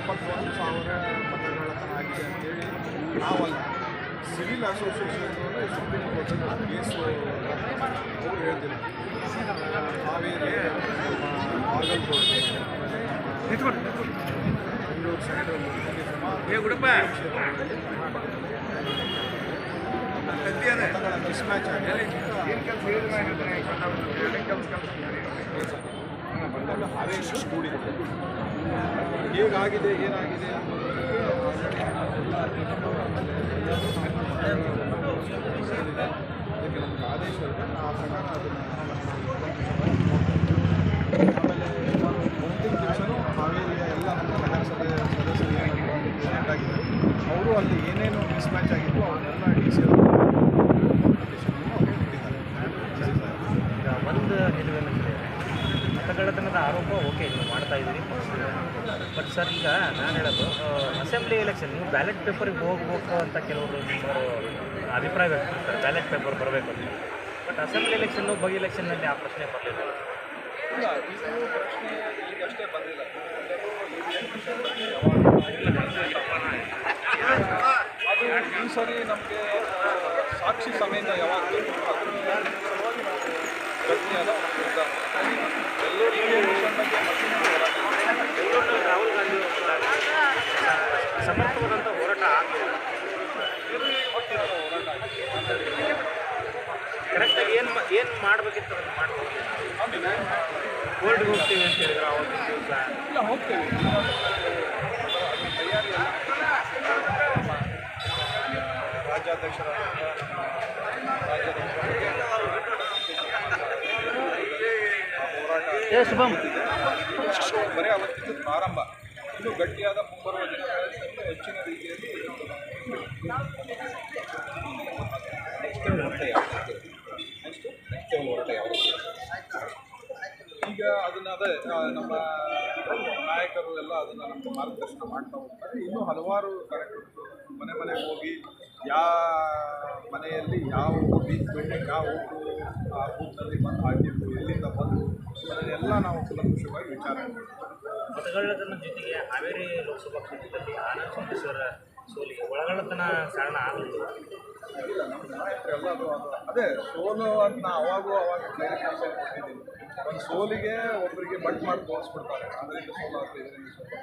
ಇಪ್ಪತ್ತೊಂದು ಸಾವಿರ ಮತಗಳತನ ಆಗಿದೆ ಅಂತೇಳಿ ನಾವಲ್ಲ ಸಿವಿಲ್ ಅಸೋಸಿಯೇಷನ್ ಸುಪ್ರೀಂ ಕೋರ್ಟಲ್ಲಿ ಕೇಸು ಅವರು ಹೇಳ್ತಿಲ್ಲ ಹಾವೇರಿ ಬಾಗಲಕೋಟೆ ಬೆಂಗಳೂರು ಸೆಂಟ್ರಲ್ ಹೀಗೆ ಸುಮಾರು ಮತಗಳ ಮಿಸ್ಮ್ಯಾಚ್ ಆಗಿದೆ ಬಂದಾಗ ಹಾವೇರಿ ಕೂಡಿದೆ ಹೇಗಾಗಿದೆ, ಏನಾಗಿದೆ? ಅದಕ್ಕೆ ನಮಗೆ ಆದೇಶ ಇದೆ. ಆ ಪ್ರಕಾರ ಅದನ್ನು ಆಮೇಲೆ ಮುಂದಿನ ದಿವಸನೂ ಹಾವೇರಿಯ ಎಲ್ಲ ನಮ್ಮ ನಗರಸಭೆ ಸದಸ್ಯರು ಆಗಿದ್ದಾರೆ ಅವರು ಅಲ್ಲಿ ಏನೇನು ಮಿಸ್ಮ್ಯಾಚ್ ಆಗಿತ್ತು ಅವನ್ನೆಲ್ಲ ಡಿ ಸಿ ಒಂದು ನಿಲುವೇನಂದರೆ ಮತಗಳ್ಳತನದ ಆರೋಪ ಓಕೆ ಮಾಡ್ತಾ ಇದ್ದೀರಿ ಬಟ್ ಸರ್ ಈಗ ನಾನು ಹೇಳೋದು ಅಸೆಂಬ್ಲಿ ಎಲೆಕ್ಷನ್ ನೀವು ಬ್ಯಾಲೆಟ್ ಪೇಪರಿಗೆ ಹೋಗ್ಬೇಕು ಅಂತ ಕೆಲವರು ನಿಮ್ಮವರು ಅಭಿಪ್ರಾಯ ವ್ಯಕ್ತಪಡಿಸ್ತಾರೆ ಬ್ಯಾಲೆಟ್ ಪೇಪರ್ ಬರಬೇಕು ಅಂತ. ಬಟ್ ಅಸೆಂಬ್ಲಿ ಎಲೆಕ್ಷನ್ನು ಬೈ ಎಲೆಕ್ಷನ್ನಲ್ಲಿ ಆ ಪ್ರಶ್ನೆ ಬರಲಿಲ್ಲ. ಪ್ರಶ್ನೆ ಈಗಷ್ಟೇ ಬಂದಿಲ್ಲ. ಏನು ಏನು ಮಾಡಬೇಕಿತ್ತು ಅದನ್ನು ಮಾಡ್ಬೋದು? ಕೋರ್ಟ್ಗೆ ಹೋಗ್ತೀವಿ ಅಂತ ಹೇಳಿದ್ರು ಅವತ್ತು ದಿವಸ ಇಲ್ಲ ಹೋಗ್ತೀವಿ. ಶುಭಮ್ ಬರೀ ಅವತ್ತಿದ್ದು ಪ್ರಾರಂಭ. ಇದು ಗಟ್ಟಿಯಾದ ಮುಂಬರುವ ದಿನಗಳಲ್ಲಿ ಹೆಚ್ಚಿನ ರೀತಿಯಲ್ಲಿ ಈಗ ಅದನ್ನ ಅದೇ ನಮ್ಮ ನಾಯಕರು ಎಲ್ಲ ಅದನ್ನು ನಮಗೆ ಮಾರ್ಗದರ್ಶನ ಮಾಡ್ತಾ ಹೋಗ್ತಾರೆ. ಇನ್ನೂ ಹಲವಾರು ಕಾರ್ಯಕ್ರಮಗಳು. ಮನೆ ಮನೆಗೆ ಹೋಗಿ ಯಾ ಮನೆಯಲ್ಲಿ ಯಾವ ಬಿಲ್ಡಿಂಗ್ ಯಾವ ಊರು ಆ ಬೂತ್ನಲ್ಲಿ ಬಂದು ಹಾಕಿದ್ದು ಎಲ್ಲಿಂದ ಬಂದು ಅದನ್ನೆಲ್ಲ ನಾವು ಕುಲಂಕುಷವಾಗಿ ವಿಚಾರ ಮಾಡ್ತೀವಿ. ಮತಗಳ್ಳತನ ಜೊತೆಗೆ ಹಾವೇರಿ ಲೋಕಸಭಾ ಕ್ಷೇತ್ರದಲ್ಲಿ ಆನಂದ್ ಸೋಮೇಶ್ವರ ಸೋಲಿಗೆ ಒಳಗಳ್ಳತನ ಕಾರಣ ಆಗಲಿಲ್ಲ ಇಲ್ಲ ನಮ್ಮ ನಾಯಕರೆಲ್ಲ ಅದು ಅದು ಸೋಲು ಅಂತ ನಾ ಅವಾಗೂ ಅವಾಗ ಕೊಟ್ಟಿದ್ದೀನಿ ಒಂದು ಸೋಲಿಗೆ ಒಬ್ಬರಿಗೆ ಬಟ್ ಮಾಡಿ ತೋರಿಸ್ಬಿಡ್ತಾರೆ. ಅದರಿಂದ ಸೋಲು ಆಗ್ತದೆ ಇದರಿಂದ ಸೋಲು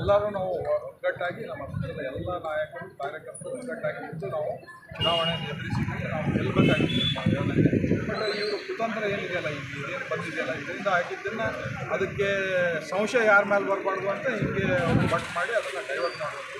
ಎಲ್ಲರೂ ನಾವು ಒಗ್ಗಟ್ಟಾಗಿ ನಮ್ಮ ಪಕ್ಷದ ಎಲ್ಲ ನಾಯಕರು, ಕಾರ್ಯಕರ್ತರು ಒಗ್ಗಟ್ಟಾಗಿ ನಿಂತು ನಾವು ಚುನಾವಣೆ ಎದುರಿಸಿದ್ರೆ ನಾವು ಗೆಲ್ಲಬೇಕಾಗಿದೆ ಬಟ್ ಇವರು ಕುತಂತ್ರ ಏನಿದೆಯಲ್ಲ ಈಗ ಏನು ಬಂದಿದೆಯಲ್ಲ ಇದರಿಂದ ಆಗಿದ್ದನ್ನು ಅದಕ್ಕೆ ಸಂಶಯ ಯಾರ ಮೇಲೆ ಬರಬಾರ್ದು ಅಂತ ಹಿಂಗೆ ಅವರು ಬಟ್ ಮಾಡಿ ಅದನ್ನು ಡೈವರ್ಟ್ ಮಾಡುವಂಥ